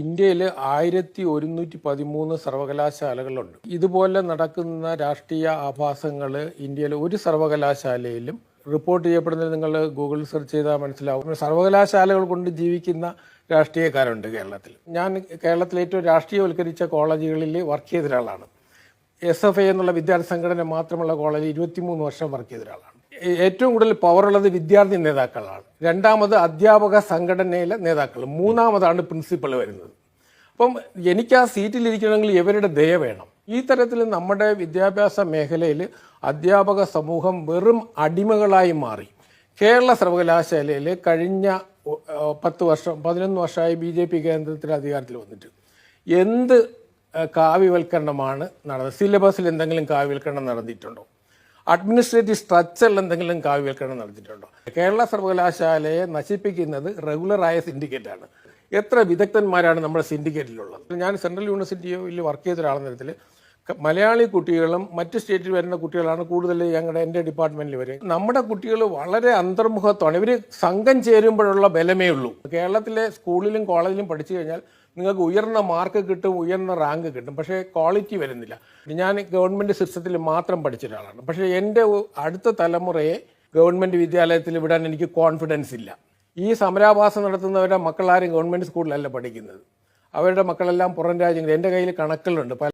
ഇന്ത്യയിൽ ആയിരത്തി ഒരുന്നൂറ്റി പതിമൂന്ന് സർവകലാശാലകളുണ്ട്. ഇതുപോലെ നടക്കുന്ന രാഷ്ട്രീയ ആഭാസങ്ങൾ ഇന്ത്യയിലെ ഒരു സർവകലാശാലയിലും റിപ്പോർട്ട് ചെയ്യപ്പെടുന്നത് നിങ്ങൾ ഗൂഗിൾ സെർച്ച് ചെയ്താൽ മനസ്സിലാവും. സർവകലാശാലകൾ കൊണ്ട് ജീവിക്കുന്ന രാഷ്ട്രീയക്കാരുണ്ട് കേരളത്തിൽ ഞാൻ കേരളത്തിലെ ഏറ്റവും രാഷ്ട്രീയവൽക്കരിച്ച കോളേജുകളിൽ വർക്ക് ചെയ്ത ഒരാളാണ് എസ് എഫ് ഐ എന്നുള്ള വിദ്യാർത്ഥി സംഘടന മാത്രമുള്ള കോളേജിൽ ഇരുപത്തിമൂന്ന് വർഷം വർക്ക് ചെയ്ത ഒരാളാണ് ഏറ്റവും കൂടുതൽ പവറുള്ളത് വിദ്യാർത്ഥി നേതാക്കളാണ്. രണ്ടാമത് അധ്യാപക സംഘടനയിലെ നേതാക്കൾ. മൂന്നാമതാണ് പ്രിൻസിപ്പൾ വരുന്നത്. അപ്പം എനിക്ക് ആ സീറ്റിലിരിക്കണമെങ്കിൽ ഇവരുടെ ദയ വേണം. ഈ തരത്തിൽ നമ്മുടെ വിദ്യാഭ്യാസ മേഖലയിൽ അധ്യാപക സമൂഹം വെറും അടിമകളായി മാറി. കേരള സർവകലാശാലയിൽ കഴിഞ്ഞ പത്ത് വർഷം പതിനൊന്ന് വർഷമായി ബി ജെ പി കേന്ദ്രത്തിൽ അധികാരത്തിൽ വന്നിട്ട്. എന്ത് കാവ്യവൽക്കരണമാണ് നടന്നത്? സിലബസിൽ എന്തെങ്കിലും കാവ്യവൽക്കരണം നടന്നിട്ടുണ്ടോ? അഡ്മിനിസ്ട്രേറ്റീവ് സ്ട്രക്ചറിൽ എന്തെങ്കിലും കാവ്യവൽക്കരണം നടത്തിയിട്ടുണ്ടോ? കേരള സർവകലാശാലയെ നശിപ്പിക്കുന്നത് റെഗുലറായ സിൻഡിക്കേറ്റാണ്. എത്ര വിദഗ്ധന്മാരാണ് നമ്മുടെ സിൻഡിക്കേറ്റിലുള്ളത്? ഞാൻ സെൻട്രൽ യൂണിവേഴ്സിറ്റിയിൽ വർക്ക് ചെയ്ത ഒരാളെന്ന തരത്തിൽ മലയാളി കുട്ടികളും മറ്റ് സ്റ്റേറ്റിൽ വരുന്ന കുട്ടികളാണ് കൂടുതൽ ഞങ്ങളുടെ എന്റെ ഡിപ്പാർട്ട്മെന്റിൽ വരെ. നമ്മുടെ കുട്ടികൾ വളരെ അന്തർമുഖത്വമാണ്. ഇവർ സംഘം ചേരുമ്പോഴുള്ള ബലമേ ഉള്ളൂ. കേരളത്തിലെ സ്കൂളിലും കോളേജിലും പഠിച്ചു കഴിഞ്ഞാൽ നിങ്ങൾക്ക് ഉയർന്ന മാർക്ക് കിട്ടും ഉയർന്ന റാങ്ക് കിട്ടും. പക്ഷേ ക്വാളിറ്റി വരുന്നില്ല. ഞാൻ ഗവൺമെന്റ് സിസ്റ്റത്തിൽ മാത്രം പഠിച്ച ഒരാളാണ്. പക്ഷേ എന്റെ അടുത്ത തലമുറയെ ഗവൺമെന്റ് വിദ്യാലയത്തിൽ വിടാൻ എനിക്ക് കോൺഫിഡൻസ് ഇല്ല. ഈ സമരാഭാസം നടത്തുന്നവരുടെ മക്കളാരും ഗവൺമെന്റ് സ്കൂളിലല്ല പഠിക്കുന്നത്. അവരുടെ മക്കളെല്ലാം പുറം രാജ്യങ്ങളിൽ എന്റെ കയ്യിൽ കണക്കുകളുണ്ട് പല